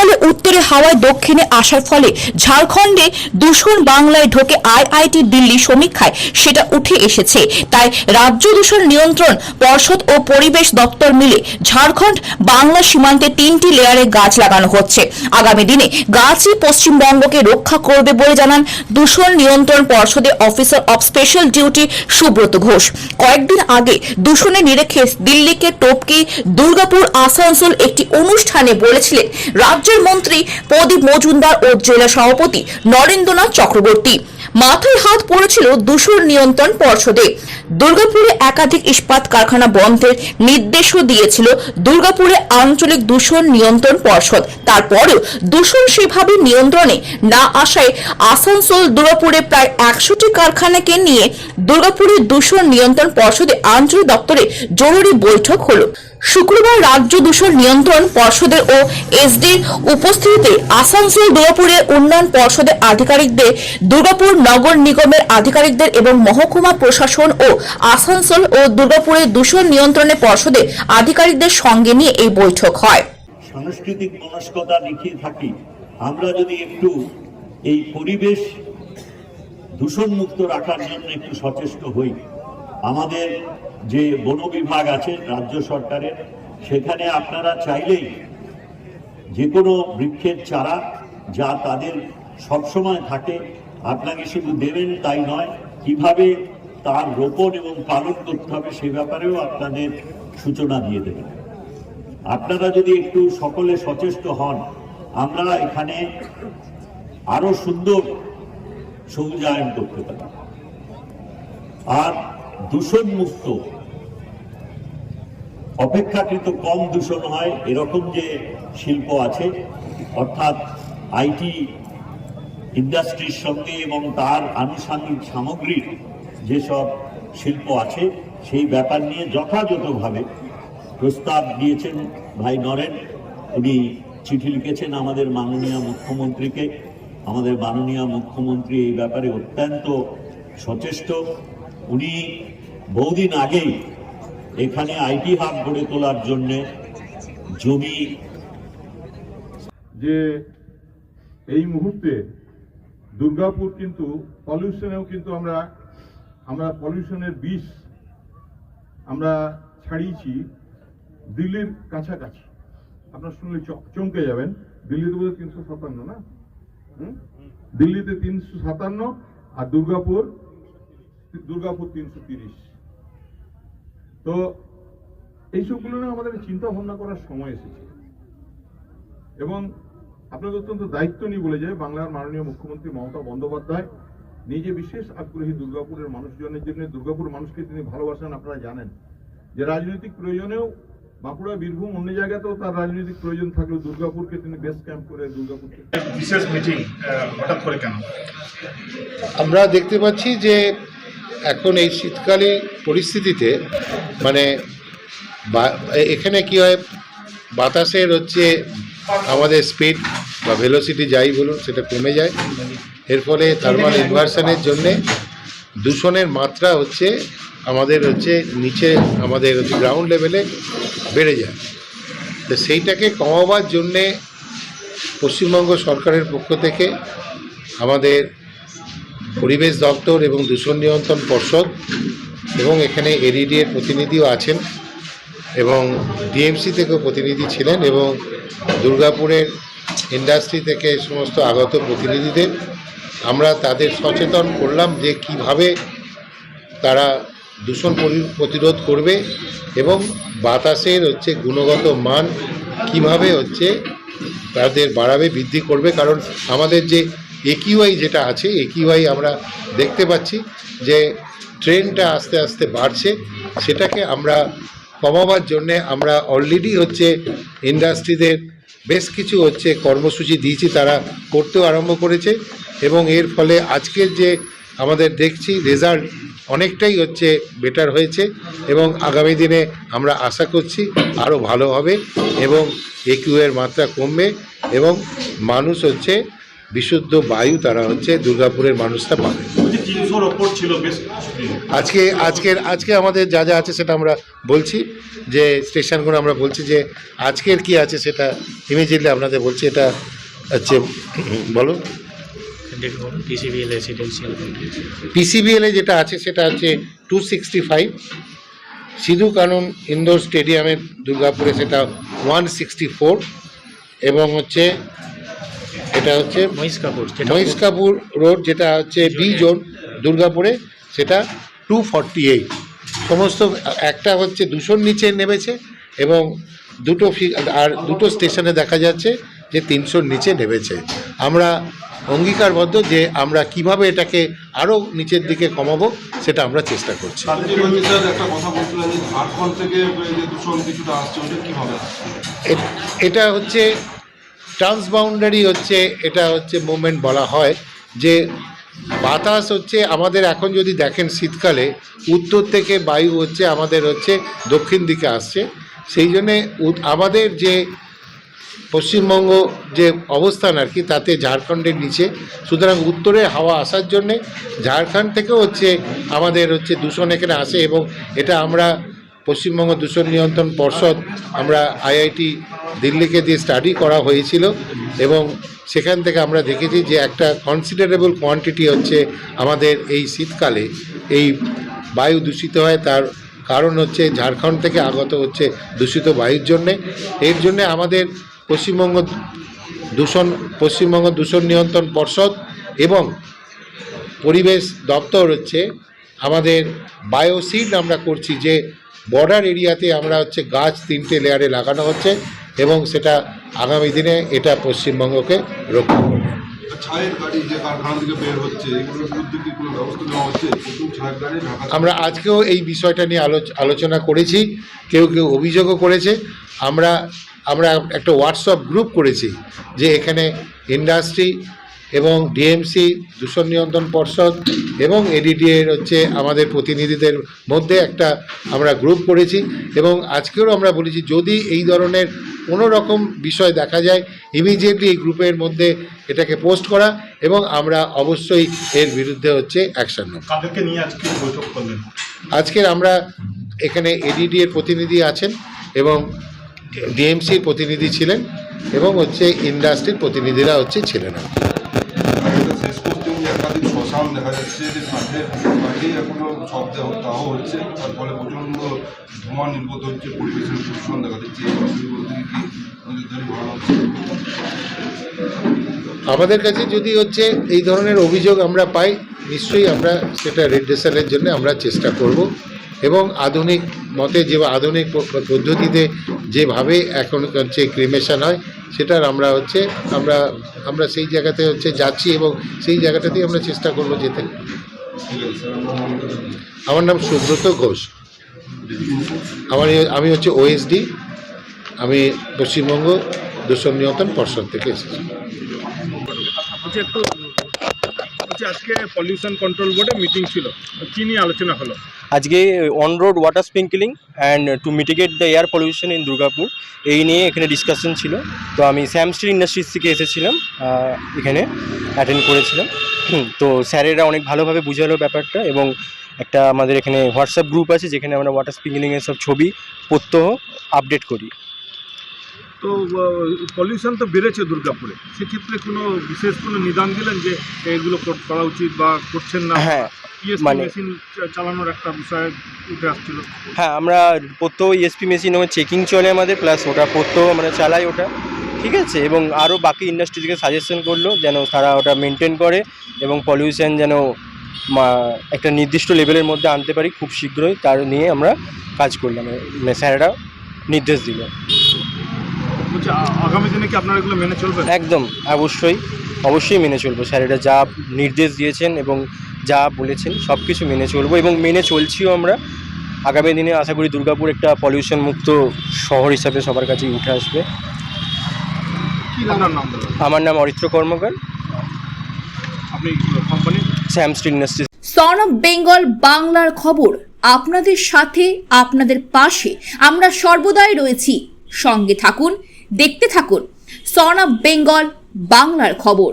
শীতকালে উত্তরে হাওয়ায়, দক্ষিণে আসার ফলে ঝাড়খণ্ডে দূষণ বাংলায় ঢোকে আইআইটি দিল্লি সমীক্ষায়। সেটা উঠে এসেছে। তাই রাজ্য দূষণ নিয়ন্ত্রণ পর্ষদ ও পরিবেশ দপ্তর মিলে ঝাড়খণ্ড বাংলা সীমান্তে তিনটি লেয়ারে গাছ লাগানো হচ্ছে। আগামী দিনে গাছই পশ্চিমবঙ্গকে রক্ষা করবে বলে জানান দূষণ নিয়ন্ত্রণ পর্ষদের officer of special duty Subrata Ghosh. কয়েকদিন আগে দূষণের নিরেখে দিল্লিকে টপকে দুর্গাপুর, আসানসোল একটি অনুষ্ঠানে বলেছিলেন রাজ্যের মন্ত্রী প্রদীপ মজুমদার ও জেলা সভাপতি নরেন্দ্রনাথ চক্রবর্তী। মাথায় হাত পড়েছিল দূষণ নিয়ন্ত্রণ পর্ষদে। দুর্গাপুরে একাধিক ইস্পাত কারখানা বন্ধের নির্দেশও দিয়েছিল দুর্গাপুরে আঞ্চলিক দূষণ নিয়ন্ত্রণ পর্ষদ। তারপরেও দূষণ সেভাবে নিয়ন্ত্রণে না আসায় আসানসোল, দুর্গাপুরে প্রায় একশোটি কারখানাকে নিয়ে দুর্গাপুরের দূষণ নিয়ন্ত্রণ পর্ষদে আঞ্চলিক দপ্তরে জরুরি বৈঠক হলো। শুক্রবার রাজ্য দূষণ নিয়ন্ত্রণ পর্ষদের ও এসডির উপস্থিতিতে আসানসোল দুর্গাপুরের উন্নয়ন পর্ষদের আধিকারিকদের দুর্গাপুর নগর নিগমের আধিকারিকদের এবং মহকুমা প্রশাসন ও আসানসোল ও দুর্গাপুরের দূষণ নিয়ন্ত্রণের পর্ষদের আধিকারিকদের সঙ্গে নিয়ে এই বৈঠক হয়। সাংস্কৃতিক মনস্কতা দেখিয়ে থাকি, আমরা যদি একটু এই পরিবেশ দূষণ মুক্ত রাখার জন্য একটু সচেষ্ট হই, আমাদের যে বন বিভাগ আছে রাজ্য সরকারের, সেখানে আপনারা চাইলেই যে কোনো বৃক্ষের চারা যা তাদের সবসময় থাকে, আপনাকে শুধু দেবেন তাই নয়, কীভাবে তার রোপণ এবং পালন করতে হবে সে ব্যাপারেও আপনাদের সূচনা দিয়ে দেবেন। আপনারা যদি একটু সকলে সচেষ্ট হন, আমরা এখানে আরও সুন্দর সবুজায়ন করতে পারি। আর দূষণ মুক্ত অপেক্ষাকৃত কম দূষণ হয় এরকম যে শিল্প আছে, অর্থাৎ আইটি ইন্ডাস্ট্রির সঙ্গে এবং তার আনুষঙ্গিক সামগ্রীর যেসব শিল্প আছে, সেই ব্যাপার নিয়ে যথাযথভাবে প্রস্তাব দিয়েছেন ভাই নরেন। উনি চিঠি লিখেছেন আমাদের মাননীয় মুখ্যমন্ত্রীকে। আমাদের মাননীয় মুখ্যমন্ত্রী এই ব্যাপারে অত্যন্ত সচেষ্ট। উনি বহুদিন আগেই এখানে আইটি হাব গড়ে তোলার জন্যে জমি যে এই মুহূর্তে দুর্গাপুর কিন্তু পলিউশনেও কিন্তু আমরা আমরা পলিউশনের বিষ আমরা ছাড়িয়েছি দিল্লির কাছাকাছি। আপনার শুনলে চমকে যাবেন। দিল্লিতে বোধহয় তিনশো সাতান্ন না? দিল্লিতে তিনশো সাতান্ন আর দুর্গাপুর দুর্গাপুর তিনশো তিরিশ। তো এইসবগুলো নিয়ে আমাদের চিন্তা ভাবনা করার সময় এসেছে। এবং আপনাকে অত্যন্ত দায়িত্ব নিয়ে বলে যায় বাংলার মাননীয় মুখ্যমন্ত্রী মমতা বন্দ্যোপাধ্যায় নিজে বিশেষ আগ্রহী দুর্গাপুরের মানুষজনের জন্য দুর্গাপুর মানুষকে তিনি ভালোবাসেন আপনারা জানেন। যে রাজনৈতিক প্রয়োজনেও বাঁকুড়া বীরভূম অন্য জায়গাতেও তার রাজনৈতিক প্রয়োজন থাকলেও দুর্গাপুরকে তিনি বেস ক্যাম্প করে দুর্গাপুরকে বিশেষ মিটিং হঠাৎ করে কেন? আমরা দেখতে পাচ্ছি যে এখন এই শীতকালীন পরিস্থিতিতে মানে এখানে কি হয়, বাতাসের হচ্ছে আমাদের স্পিড বা ভেলোসিটি যাই বলুন, সেটা কমে যায়। এর ফলে থার্মাল ইনভার্সনের জন্যে দূষণের মাত্রা হচ্ছে আমাদের হচ্ছে নিচে, আমাদের হচ্ছে গ্রাউন্ড লেভেলে বেড়ে যায়। তো সেইটাকে কমাবার জন্যে পশ্চিমবঙ্গ সরকারের পক্ষ থেকে আমাদের পরিবেশ দপ্তর এবং দূষণ নিয়ন্ত্রণ পর্ষদ এবং এখানে এর প্রতিনিধিও আছেন এবং ডিএমসি থেকেও প্রতিনিধি ছিলেন এবং দুর্গাপুরের ইন্ডাস্ট্রি থেকে সমস্ত আগত প্রতিনিধিদের আমরা তাদের সচেতন করলাম যে কীভাবে তারা দূষণ পরি- প্রতিরোধ করবে এবং বাতাসের হচ্ছে গুণগত মান কীভাবে হচ্ছে তাদের বাড়াবে, বৃদ্ধি করবে। কারণ আমাদের যে একিউআই যেটা আছে একিউআই আমরা দেখতে পাচ্ছি যে ট্রেনটা আস্তে আস্তে বাড়ছে। সেটাকে আমরা কমাবার জন্যে আমরা অলরেডি হচ্ছে ইন্ডাস্ট্রিদের বেশ কিছু হচ্ছে কর্মসূচি দিয়েছি, তারা করতেও আরম্ভ করেছে এবং এর ফলে আজকের যে আমাদের দেখছি রেজাল্ট অনেকটাই হচ্ছে বেটার হয়েছে এবং আগামী দিনে আমরা আশা করছি আরও ভালো হবে এবং একিউ এর মাত্রা কমবে এবং মানুষ হচ্ছে বিশুদ্ধ বায়ু তারা হচ্ছে দুর্গাপুরের মানুষরা পাবে। আজকে আজকের আজকে আমাদের যা যা আছে সেটা আমরা বলছি যে স্টেশনগুলো আমরা বলছি যে আজকের কি আছে সেটা ইমিডিয়েটলি আপনাদের বলছি এটা হচ্ছে বলো। পিসিবিএলে যেটা আছে সেটা হচ্ছে টু সিক্সটি ফাইভ সিধু কানুন ইন্দোর স্টেডিয়ামের দুর্গাপুরে সেটা ওয়ান সিক্সটি ফোর এবং হচ্ছে এটা হচ্ছে মহিষ কাপুর রোড যেটা হচ্ছে বি জোন দুর্গাপুরে সেটা টু ফর্টি এইট সমস্ত একটা হচ্ছে দুশোর নিচে নেমেছে এবং দুটো ফি- আর দুটো স্টেশনে দেখা যাচ্ছে যে তিনশোর নিচে নেমেছে। আমরা অঙ্গীকারবদ্ধ যে আমরা কীভাবে এটাকে আরও নিচের দিকে কমাবো সেটা আমরা চেষ্টা করছি। কালকে স্যার একটা কথা বলছিলেন যে ঝাড়খণ্ড থেকে এই যে দূষণ কিছুটা আসছে ওটা কীভাবে আসছে? এ- এটা হচ্ছে ট্রান্সবাউন্ডারি হচ্ছে, এটা হচ্ছে মুভমেন্ট বলা হয়, যে বাতাস হচ্ছে আমাদের এখন যদি দেখেন শীতকালে, উত্তর থেকে বায়ু হচ্ছে আমাদের হচ্ছে দক্ষিণ দিকে আসছে। সেই জন্যে আমাদের যে পশ্চিমবঙ্গ যে অবস্থান আর কি, তাতে ঝাড়খণ্ডের নিচে, সুতরাং উত্তরে হাওয়া আসার জন্যে ঝাড়খণ্ড থেকেও হচ্ছে আমাদের হচ্ছে দূষণ এখানে আসে এবং এটা আমরা পশ্চিমবঙ্গ দূষণ নিয়ন্ত্রণ পর্ষদ আমরা আইআইটি দিল্লিকে দিয়ে স্টাডি করা হয়েছিল এবং সেখান থেকে আমরা দেখেছি যে একটা কনসিডারেবল কোয়ান্টিটি হচ্ছে আমাদের এই শীতকালে এই বায়ু দূষিত হয়, তার কারণ হচ্ছে ঝাড়খণ্ড থেকে আগত হচ্ছে দূষিত বায়ুর জন্যে। এর জন্যে আমাদের পশ্চিমবঙ্গ দূষণ পশ্চিমবঙ্গ দূষণ নিয়ন্ত্রণ পর্ষদ এবং পরিবেশ দপ্তর হচ্ছে আমাদের বায়োসিড আমরা করছি যে বর্ডার এরিয়াতে আমরা হচ্ছে গাছ তিনটে লেয়ারে লাগানো হচ্ছে এবং সেটা আগামী দিনে এটা পশ্চিমবঙ্গকে রক্ষা করবে। আমরা আজকেও এই বিষয়টা নিয়ে আলোচ- আলোচনা করেছি কেউ কেউ অভিযোগও করেছে। আমরা আমরা একটা হোয়াটসঅ্যাপ গ্রুপ করেছি যে এখানে ইন্ডাস্ট্রি এবং ডিএমসি দূষণ নিয়ন্ত্রণ পর্ষদ এবং এডিডিএর হচ্ছে আমাদের প্রতিনিধিদের মধ্যে একটা আমরা গ্রুপ করেছি এবং আজকেও আমরা বলেছি যদি এই ধরনের কোনো রকম বিষয় দেখা যায় ইমিডিয়েটলি এই গ্রুপের মধ্যে এটাকে পোস্ট করা এবং আমরা অবশ্যই এর বিরুদ্ধে হচ্ছে অ্যাকশন নেব। কাদেরকে নিয়ে আজকে বৈঠক করলেন? আজকের আমরা এখানে এডিডি এর প্রতিনিধি আছেন এবং ডিএমসির প্রতিনিধি ছিলেন এবং হচ্ছে ইন্ডাস্ট্রির প্রতিনিধিরা হচ্ছে ছিলেন। দেখা যাচ্ছে যে কাঠের কাঠেই এখনও শব্দ দাহ হচ্ছে, তার ফলে প্রচণ্ড ধোঁয়া নির্গত হচ্ছে, পরিবেশের দূষণ দেখা যাচ্ছে আমাদের কাছে যদি হচ্ছে এই ধরনের অভিযোগ আমরা পাই, নিশ্চয়ই আমরা সেটা রিড্রেসালের জন্য আমরা চেষ্টা করব। এবং আধুনিক মতে যে আধুনিক পদ্ধতিতে যেভাবে এখন হচ্ছে ক্রিমেশন হয় সেটার আমরা হচ্ছে, আমরা আমরা সেই জায়গাতে হচ্ছে যাচ্ছি এবং সেই জায়গাটাতেই আমরা চেষ্টা করব যেতে। আমার নাম সুব্রত ঘোষ। আমার আমি হচ্ছে ওএসডি আমি পশ্চিমবঙ্গ দূষণ নিয়ন্ত্রণ পর্ষদ থেকে এসেছি। বলছি একটু বলছি আজকে পলিউশন কন্ট্রোল বোর্ডে মিটিং ছিল। নিয়ে আলোচনা হলো? আজকে on road water sprinkling and to mitigate the air pollution in Durgapur এই নিয়ে এখানে ডিসকাশন ছিল। তো আমি স্যামস্টিল ইন্ডাস্ট্রিজ থেকে এসেছিলাম এখানে অ্যাটেন্ড করেছিলাম। তো স্যারেরা অনেক ভালোভাবে বুঝালো ব্যাপারটা এবং একটা আমাদের এখানে হোয়াটসঅ্যাপ গ্রুপ আছে, যেখানে আমরা ওয়াটার স্প্রিঙ্কলিংয়ের সব ছবি, প্রত্যহ আপডেট করি। তো পলিউশন তো বেড়েছে দুর্গাপুরে। সেক্ষেত্রে কোনো বিশেষ কোনো নিদান দিলেন যে এগুলো করা উচিত বা করছেন না? হ্যাঁ মানে- চালানোর একটা বিষয় উঠে আসছিল। হ্যাঁ আমরা প্রত্যহ ইএসপি মেশিন আমার চেকিং চলে আমাদের প্লাস ওটা প্রত্যহ আমরা চালাই ওটা ঠিক আছে? এবং আরও বাকি ইন্ডাস্ট্রি থেকে সাজেশন করল যেন তারা ওটা মেনটেন করে এবং পলিউশন যেন একটা নির্দিষ্ট লেভেলের মধ্যে আনতে পারি খুব শীঘ্রই তার নিয়ে আমরা কাজ করলাম। মানে স্যারেরা নির্দেশ দিল। বলছি আগামী দিনে কি আপনারা এগুলো মেনে চলবেন? একদম অবশ্যই অবশ্যই মেনে চলবো। স্যারেরা যা নির্দেশ দিয়েছেন এবং যা বলেছেন সব কিছু মেনে চলবো এবং মেনে চলছিও আমরা। আগামী দিনে আশা করি দুর্গাপুর একটা পলিউশন মুক্ত শহর হিসাবে সবার কাছেই উঠে আসবে। আমার নাম অরিত্র কর্মকার। আপনি company Samsteel son of Bengal বাংলার খবর আপনাদের সাথে আপনাদের পাশে। আমরা সর্বদাই রয়েছি। সঙ্গে থাকুন দেখতে থাকুন। সন অফ বেঙ্গল বাংলার খবর।